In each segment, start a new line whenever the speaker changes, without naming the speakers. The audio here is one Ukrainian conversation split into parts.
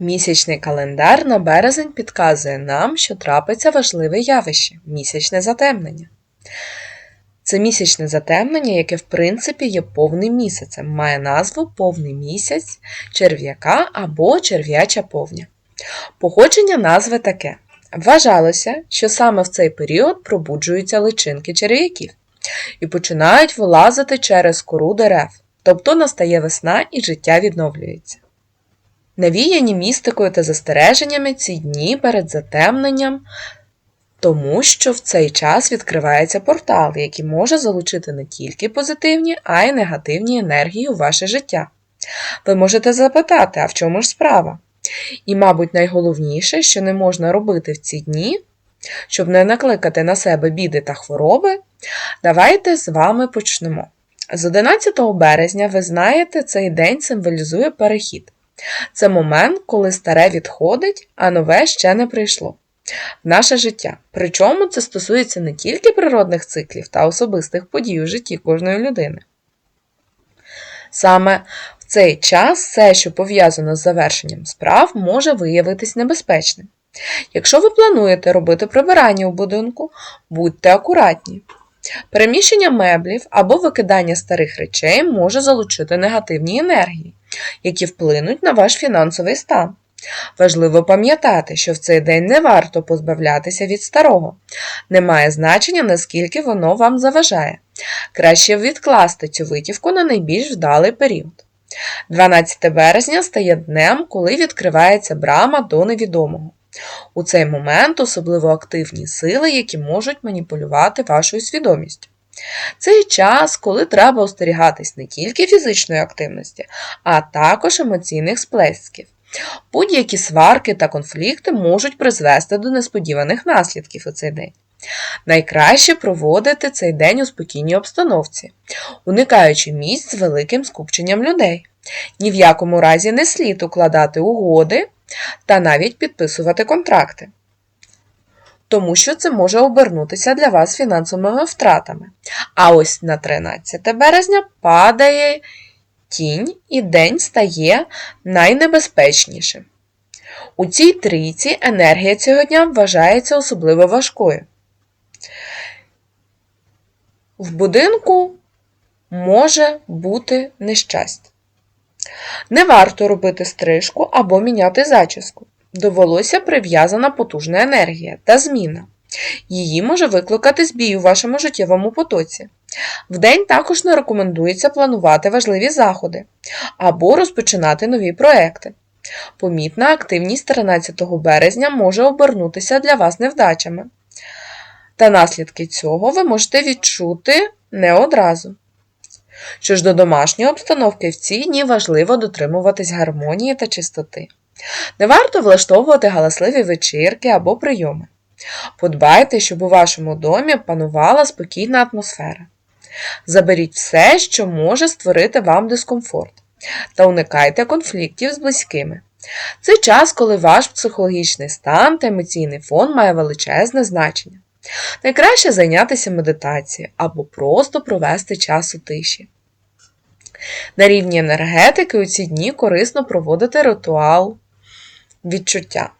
Місячний календар на березень підказує нам, що трапиться важливе явище місячне затемнення. Це місячне затемнення, яке в принципі є повним місяцем, має назву повний місяць, черв'яка або черв'яча повня. Походження назви таке. Вважалося, що саме в цей період пробуджуються личинки черв'яків і починають вилазити через кору дерев, тобто настає весна і життя відновлюється. Навіяні містикою та застереженнями ці дні перед затемненням, тому що в цей час відкривається портал, який може залучити не тільки позитивні, а й негативні енергії у ваше життя. Ви можете запитати, а в чому ж справа? І, мабуть, найголовніше, що не можна робити в ці дні, щоб не накликати на себе біди та хвороби, давайте з вами почнемо. З 11 березня, ви знаєте, цей день символізує перехід. Це момент, коли старе відходить, а нове ще не прийшло в наше життя. Причому це стосується не тільки природних циклів та особистих подій у житті кожної людини. Саме в цей час все, що пов'язано з завершенням справ, може виявитись небезпечним. Якщо ви плануєте робити прибирання у будинку, будьте акуратні. Переміщення меблів або викидання старих речей може залучити негативні енергії, які вплинуть на ваш фінансовий стан. Важливо пам'ятати, що в цей день не варто позбавлятися від старого. Немає значення, наскільки воно вам заважає. Краще відкласти цю витівку на найбільш вдалий період. 12 березня стає днем, коли відкривається брама до невідомого. У цей момент особливо активні сили, які можуть маніпулювати вашою свідомістю. Цей час, коли треба остерігатись не тільки фізичної активності, а також емоційних сплесків. Будь-які сварки та конфлікти можуть призвести до несподіваних наслідків у цей день. Найкраще проводити цей день у спокійній обстановці, уникаючи місць з великим скупченням людей. Ні в якому разі не слід укладати угоди та навіть підписувати контракти. Тому що це може обернутися для вас фінансовими втратами. А ось на 13 березня падає тінь і день стає найнебезпечнішим. У цій трійці енергія цього дня вважається особливо важкою. В будинку може бути нещастя. Не варто робити стрижку або міняти зачіску. До волосся прив'язана потужна енергія та зміна. Її може викликати збій у вашому життєвому потоці. Вдень також не рекомендується планувати важливі заходи або розпочинати нові проекти. Помітна активність 13 березня може обернутися для вас невдачами. Та наслідки цього ви можете відчути не одразу. Що ж до домашньої обстановки в ці дні важливо дотримуватись гармонії та чистоти. Не варто влаштовувати галасливі вечірки або прийоми. Подбайте, щоб у вашому домі панувала спокійна атмосфера. Заберіть все, що може створити вам дискомфорт, та уникайте конфліктів з близькими. Це час, коли ваш психологічний стан та емоційний фон має величезне значення. Найкраще зайнятися медитацією або просто провести час у тиші. На рівні енергетики у ці дні корисно проводити ритуал відчуття.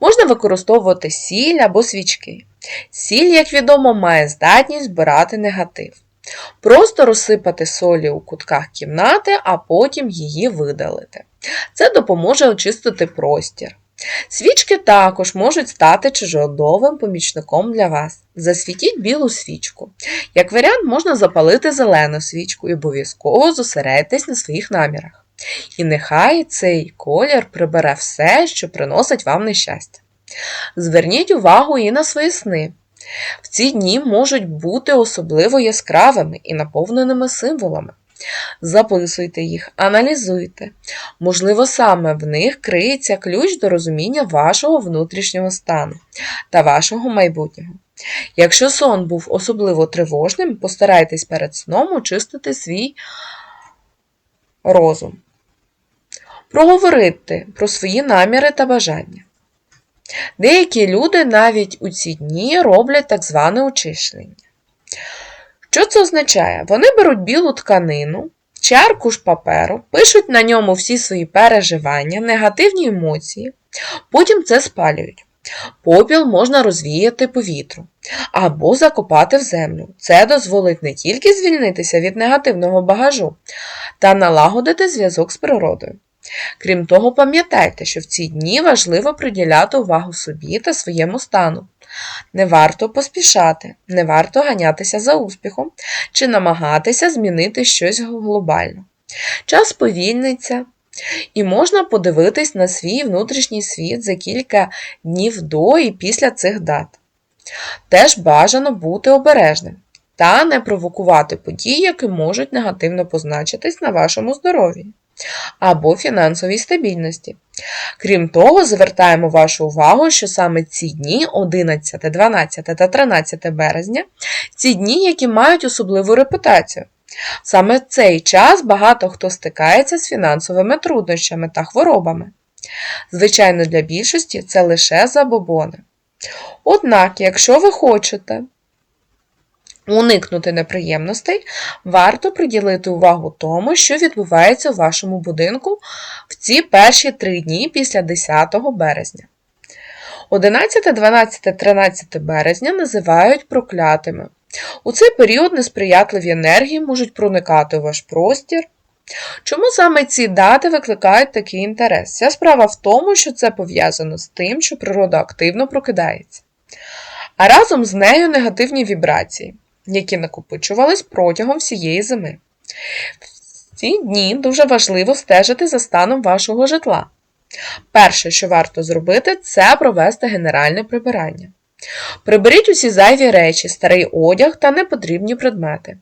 Можна використовувати сіль або свічки. Сіль, як відомо, має здатність збирати негатив. Просто розсипати солі у кутках кімнати, а потім її видалити. Це допоможе очистити простір. Свічки також можуть стати чужодовим помічником для вас. Засвітіть білу свічку. Як варіант, можна запалити зелену свічку і обов'язково зосередьтесь на своїх намірах. І нехай цей колір прибере все, що приносить вам нещастя. Зверніть увагу і на свої сни. В ці дні можуть бути особливо яскравими і наповненими символами. Записуйте їх, аналізуйте. Можливо, саме в них криється ключ до розуміння вашого внутрішнього стану та вашого майбутнього. Якщо сон був особливо тривожним, постарайтесь перед сном очистити свій розум. Проговорити про свої наміри та бажання. Деякі люди навіть у ці дні роблять так зване очищення. Що це означає? Вони беруть білу тканину чи аркуш паперу, пишуть на ньому всі свої переживання, негативні емоції, потім це спалюють. Попіл можна розвіяти по вітру або закопати в землю. Це дозволить не тільки звільнитися від негативного багажу та налагодити зв'язок з природою. Крім того, пам'ятайте, що в ці дні важливо приділяти увагу собі та своєму стану. Не варто поспішати, не варто ганятися за успіхом чи намагатися змінити щось глобально. Час повільниться, і можна подивитись на свій внутрішній світ за кілька днів до і після цих дат. Теж бажано бути обережним та не провокувати події, які можуть негативно позначитись на вашому здоров'ї або фінансовій стабільності. Крім того, звертаємо вашу увагу, що саме ці дні, 11, 12 та 13 березня, ці дні, які мають особливу репутацію. Саме в цей час багато хто стикається з фінансовими труднощами та хворобами. Звичайно, для більшості це лише забобони. Однак, якщо ви хочете уникнути неприємностей, варто приділити увагу тому, що відбувається у вашому будинку в ці перші три дні після 10 березня. 11, 12, 13 березня називають проклятими. У цей період несприятливі енергії можуть проникати у ваш простір. Чому саме ці дати викликають такий інтерес? Вся справа в тому, що це пов'язано з тим, що природа активно прокидається, а разом з нею негативні вібрації, які накопичувались протягом всієї зими. В ці дні дуже важливо стежити за станом вашого житла. Перше, що варто зробити, це провести генеральне прибирання. Приберіть усі зайві речі, старий одяг та непотрібні предмети.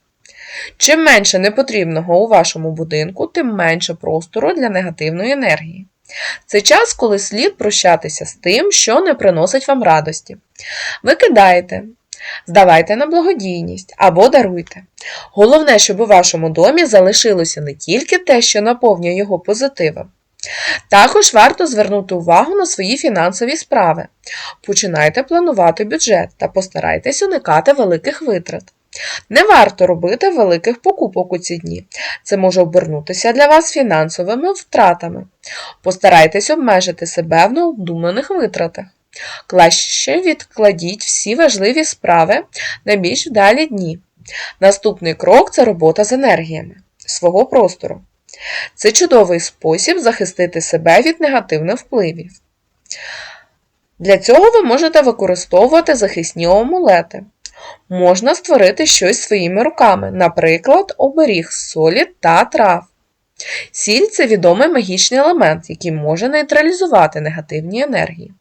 Чим менше непотрібного у вашому будинку, тим менше простору для негативної енергії. Це час, коли слід прощатися з тим, що не приносить вам радості. Викидайте, здавайте на благодійність або даруйте. Головне, щоб у вашому домі залишилося не тільки те, що наповнює його позитивом. Також варто звернути увагу на свої фінансові справи. Починайте планувати бюджет та постарайтесь уникати великих витрат. Не варто робити великих покупок у ці дні. Це може обернутися для вас фінансовими втратами. Постарайтесь обмежити себе в необдуманих витратах. Краще відкладіть всі важливі справи на більш вдалі дні. Наступний крок це робота з енергіями свого простору. Це чудовий спосіб захистити себе від негативних впливів. Для цього ви можете використовувати захисні амулети. Можна створити щось своїми руками, наприклад, оберіг солі та трав. Сіль це відомий магічний елемент, який може нейтралізувати негативні енергії.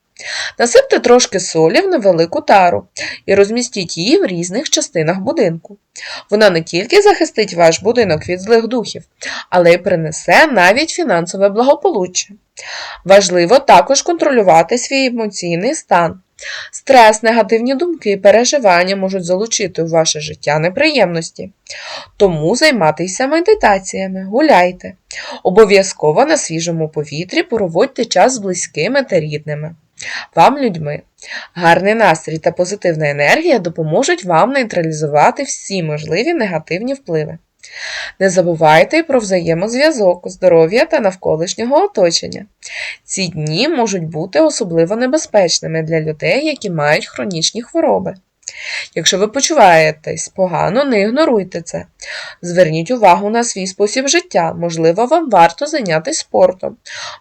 Насипте трошки солі в невелику тару і розмістіть її в різних частинах будинку. Вона не тільки захистить ваш будинок від злих духів, але й принесе навіть фінансове благополуччя. Важливо також контролювати свій емоційний стан. Стрес, негативні думки і переживання можуть залучити у ваше життя неприємності. Тому займайтеся медитаціями, гуляйте. Обов'язково на свіжому повітрі проводьте час з близькими та рідними. Вам людьми. Гарний настрій та позитивна енергія допоможуть вам нейтралізувати всі можливі негативні впливи. Не забувайте і про взаємозв'язок, здоров'я та навколишнього оточення. Ці дні можуть бути особливо небезпечними для людей, які мають хронічні хвороби. Якщо ви почуваєтесь погано, не ігноруйте це. Зверніть увагу на свій спосіб життя, можливо, вам варто зайнятися спортом,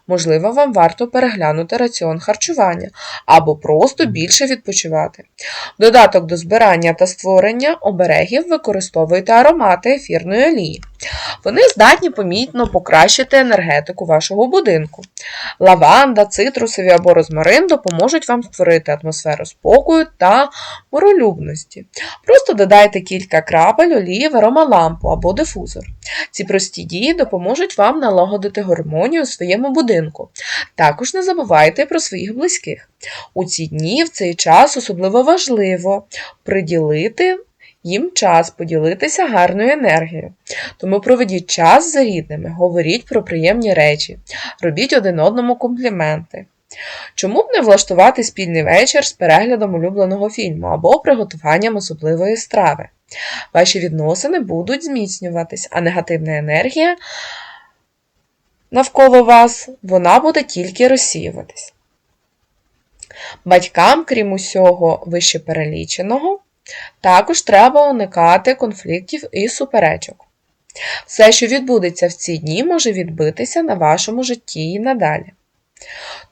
можливо, вам варто переглянути раціон харчування або просто більше відпочивати. Додаток до збирання та створення оберегів використовуйте аромати ефірної олії. Вони здатні помітно покращити енергетику вашого будинку. Лаванда, цитрусові або розмарин допоможуть вам створити атмосферу спокою та миролюбності. Просто додайте кілька крапель олії в аромалампу або дифузор. Ці прості дії допоможуть вам налагодити гармонію у своєму будинку. Також не забувайте про своїх близьких. У ці дні, в цей час особливо важливо приділити їм час поділитися гарною енергією. Тому проведіть час з рідними, говоріть про приємні речі, робіть один одному компліменти. Чому б не влаштувати спільний вечір з переглядом улюбленого фільму або приготуванням особливої страви? Ваші відносини будуть зміцнюватись, а негативна енергія навколо вас, вона буде тільки розсіюватись. Батькам, крім усього вище переліченого, також треба уникати конфліктів і суперечок. Все, що відбудеться в ці дні, може відбитися на вашому житті і надалі.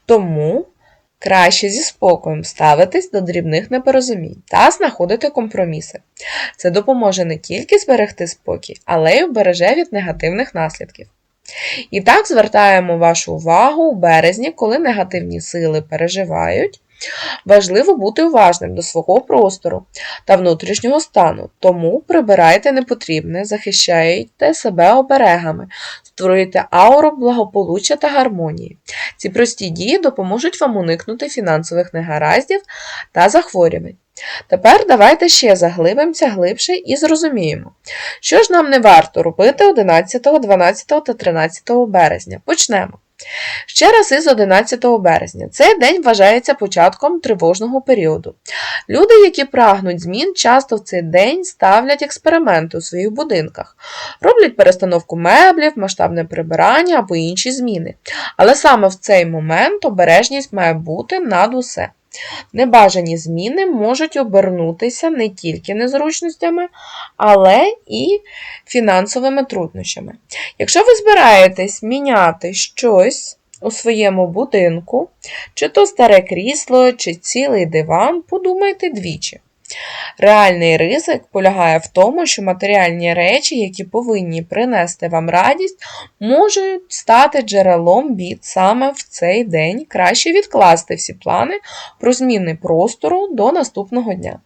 Тому краще зі спокоєм ставитись до дрібних непорозумінь та знаходити компроміси. Це допоможе не тільки зберегти спокій, але й убереже від негативних наслідків. І так звертаємо вашу увагу у березні, коли негативні сили переживають. Важливо бути уважним до свого простору та внутрішнього стану, тому прибирайте непотрібне, захищайте себе оберегами, створюйте ауру благополуччя та гармонії. Ці прості дії допоможуть вам уникнути фінансових негараздів та захворювань. Тепер давайте ще заглибимося глибше і зрозуміємо, що ж нам не варто робити 11, 12 та 13 березня. Почнемо. Ще раз із 11 березня. Цей день вважається початком тривожного періоду. Люди, які прагнуть змін, часто в цей день ставлять експерименти у своїх будинках, роблять перестановку меблів, масштабне прибирання або інші зміни. Але саме в цей момент обережність має бути над усе. Небажані зміни можуть обернутися не тільки незручностями, але і фінансовими труднощами. Якщо ви збираєтесь міняти щось у своєму будинку, чи то старе крісло, чи цілий диван, подумайте двічі. Реальний ризик полягає в тому, що матеріальні речі, які повинні принести вам радість, можуть стати джерелом бід саме в цей день. Краще відкласти всі плани про зміни простору до наступного дня.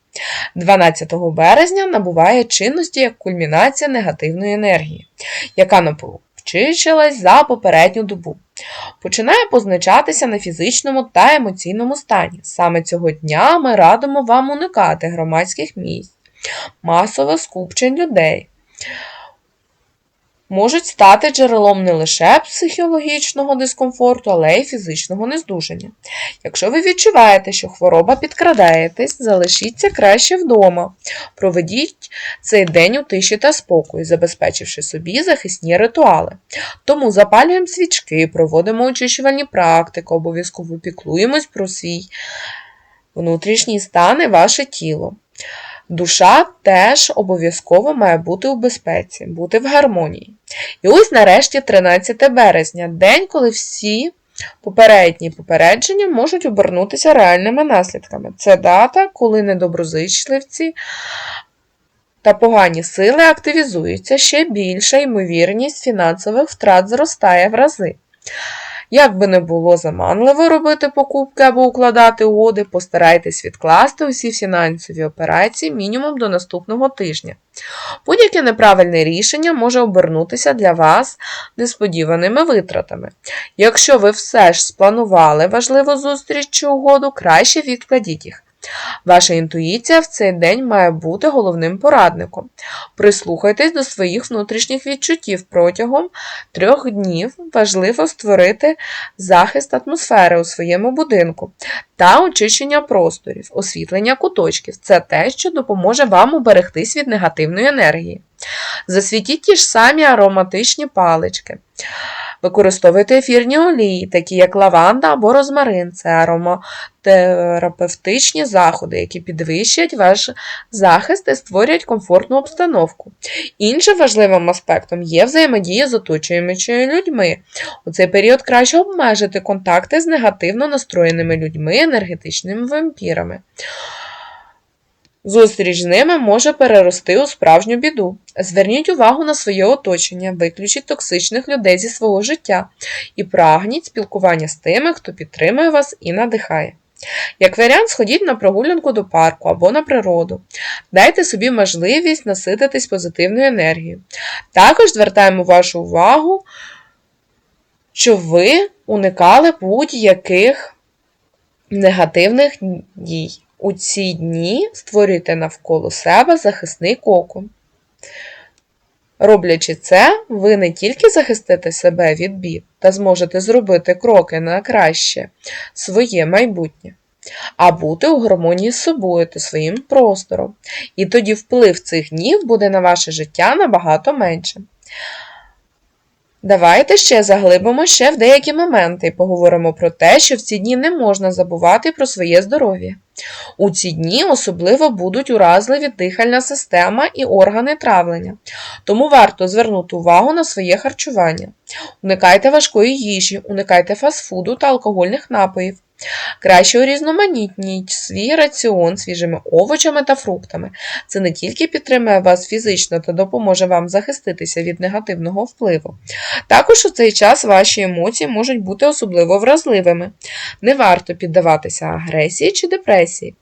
12 березня набуває чинності як кульмінація негативної енергії, яка накопичилась за попередню добу. Починає позначатися на фізичному та емоційному стані. Саме цього дня ми радимо вам уникати громадських місць, масових скупчень людей. Можуть стати джерелом не лише психологічного дискомфорту, але й фізичного нездужання. Якщо ви відчуваєте, що хвороба підкрадаєтесь, залишіться краще вдома. Проведіть цей день у тиші та спокої, забезпечивши собі захисні ритуали. Тому запалюємо свічки, проводимо очищувальні практики, обов'язково піклуємось про свій внутрішній стан і ваше тіло. Душа теж обов'язково має бути у безпеці, бути в гармонії. І ось нарешті 13 березня, день, коли всі попередні попередження можуть обернутися реальними наслідками. Це дата, коли недоброзичливці та погані сили активізуються, ще більша ймовірність фінансових втрат зростає в рази. Як би не було заманливо робити покупки або укладати угоди, постарайтесь відкласти усі фінансові операції мінімум до наступного тижня. Будь-яке неправильне рішення може обернутися для вас несподіваними витратами. Якщо ви все ж спланували важливу зустріч чи угоду, краще відкладіть їх. Ваша інтуїція в цей день має бути головним порадником. Прислухайтесь до своїх внутрішніх відчуттів протягом трьох днів важливо створити захист атмосфери у своєму будинку та очищення просторів, освітлення куточків. Це те, що допоможе вам уберегтись від негативної енергії. Засвітіть ті ж самі ароматичні палички. Використовуйте ефірні олії, такі як лаванда або розмарин. Це ароматерапевтичні заходи, які підвищать ваш захист і створюють комфортну обстановку. Іншим важливим аспектом є взаємодія з оточуючими людьми. У цей період краще обмежити контакти з негативно настроєними людьми, енергетичними вампірами. Зустріч з ними може перерости у справжню біду. Зверніть увагу на своє оточення, виключіть токсичних людей зі свого життя і прагніть спілкування з тими, хто підтримує вас і надихає. Як варіант, сходіть на прогулянку до парку або на природу. Дайте собі можливість насититись позитивною енергією. Також звертаємо вашу увагу, що ви уникали будь-яких негативних дій. У ці дні створюйте навколо себе захисний кокон. Роблячи це, ви не тільки захистите себе від бід та зможете зробити кроки на краще своє майбутнє. а бути у гармонії з собою та своїм простором. І тоді вплив цих днів буде на ваше життя набагато менше. Давайте ще заглибимо ще в деякі моменти і поговоримо про те, що в ці дні не можна забувати про своє здоров'я. У ці дні особливо будуть уразливі дихальна система і органи травлення, тому варто звернути увагу на своє харчування. Уникайте важкої їжі, уникайте фастфуду та алкогольних напоїв. Краще урізноманітніть свій раціон свіжими овочами та фруктами. Це не тільки підтримує вас фізично та допоможе вам захиститися від негативного впливу. Також у цей час ваші емоції можуть бути особливо вразливими. Не варто піддаватися агресії чи депресії.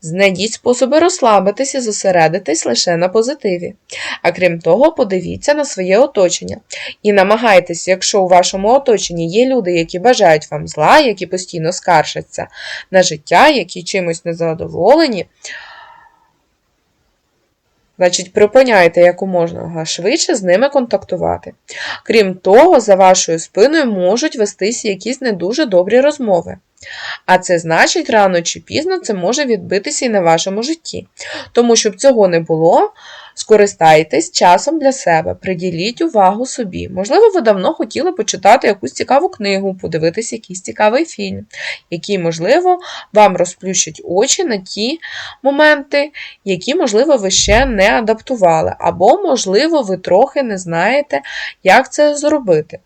Знайдіть способи розслабитись і зосередитись лише на позитиві. А крім того, подивіться на своє оточення і намагайтесь, якщо у вашому оточенні є люди, які бажають вам зла, які постійно скаржаться на життя, які чимось незадоволені, Значить, припиняйте якомога швидше з ними контактувати. Крім того, за вашою спиною можуть вестися якісь не дуже добрі розмови. А це значить, рано чи пізно це може відбитися і на вашому житті. Тому, щоб цього не було, скористайтесь часом для себе, приділіть увагу собі. Можливо, ви давно хотіли почитати якусь цікаву книгу, подивитись якийсь цікавий фільм, який, можливо, вам розплющить очі на ті моменти, які, можливо, ви ще не адаптували, або, можливо, ви трохи не знаєте, як це зробити.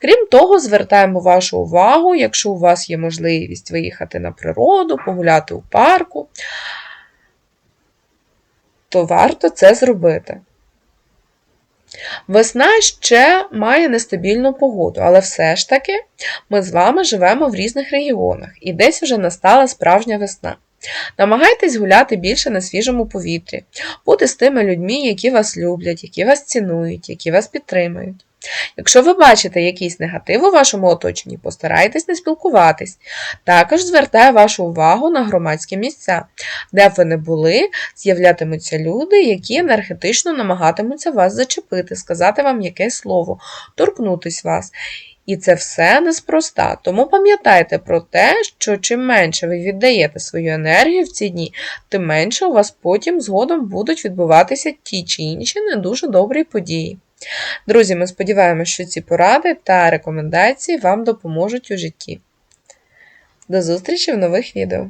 Крім того, звертаємо вашу увагу, якщо у вас є можливість виїхати на природу, погуляти у парку, то варто це зробити. Весна ще має нестабільну погоду, але все ж таки ми з вами живемо в різних регіонах і десь вже настала справжня весна. Намагайтесь гуляти більше на свіжому повітрі, бути з тими людьми, які вас люблять, які вас цінують, які вас підтримують. Якщо ви бачите якийсь негатив у вашому оточенні, постарайтесь не спілкуватись. Також звертаю вашу увагу на громадські місця, де б ви не були, з'являтимуться люди, які енергетично намагатимуться вас зачепити, сказати вам якесь слово, торкнутись вас. І це все неспроста. Тому пам'ятайте про те, що чим менше ви віддаєте свою енергію в ці дні, тим менше у вас потім згодом будуть відбуватися ті чи інші не дуже добрі події. Друзі, ми сподіваємося, що ці поради та рекомендації вам допоможуть у житті. До зустрічі в нових відео!